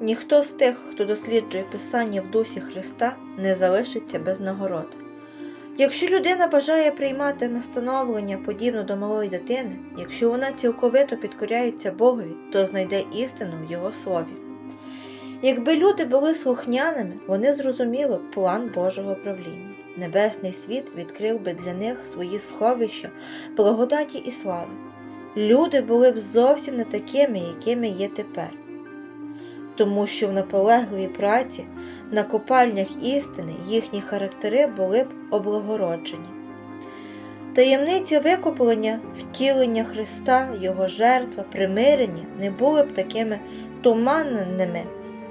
Ніхто з тих, хто досліджує Писання в дусі Христа, не залишиться без нагород. Якщо людина бажає приймати настановлення подібно до малої дитини, якщо вона цілковито підкоряється Богові, то знайде істину в Його слові. Якби люди були слухняними, вони зрозуміли план Божого правління. Небесний світ відкрив би для них свої сховища, благодаті і слави. Люди були б зовсім не такими, якими є тепер. Тому що в наполегливій праці на копальнях істини їхні характери були б облагороджені. Таємниця викуплення, втілення Христа, Його жертва, примирення не були б такими туманними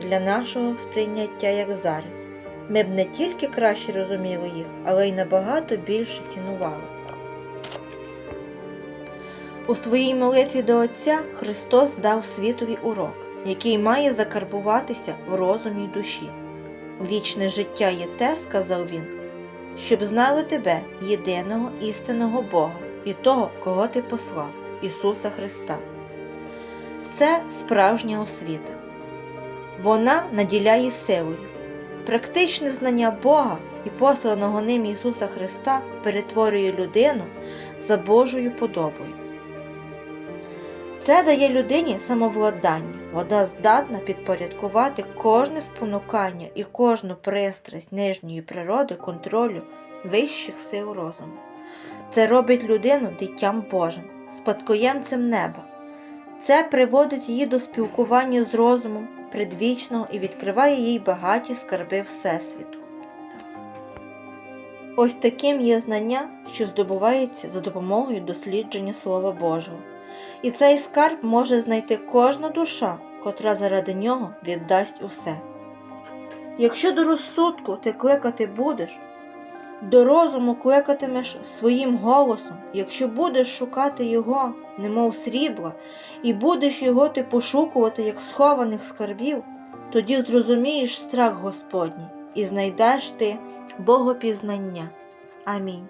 для нашого сприйняття, як зараз. Ми б не тільки краще розуміли їх, але й набагато більше цінували. У своїй молитві до Отця Христос дав світові урок, який має закарбуватися в розумі душі. Вічне життя є те, сказав він, щоб знали тебе, єдиного істинного Бога, і того, кого ти послав, Ісуса Христа. Це справжня освіта. Вона наділяє силою. Практичне знання Бога і посланого ним Ісуса Христа перетворює людину за Божою подобою. Це дає людині самовладання. Вона здатна підпорядкувати кожне спонукання і кожну пристрасть нижньої природи контролю вищих сил розуму. Це робить людину дитям Божим, спадкоємцем неба. Це приводить її до спілкування з розумом предвічного і відкриває їй багаті скарби Всесвіту. Ось таким є знання, що здобувається за допомогою дослідження Слова Божого. І цей скарб може знайти кожна душа, котра заради нього віддасть усе. Якщо до розсудку ти кликати будеш, до розуму кликатимеш своїм голосом, якщо будеш шукати його, немов срібла, і будеш його ти пошукувати як схованих скарбів, тоді зрозумієш страх Господній і знайдеш ти Богопізнання. Амінь.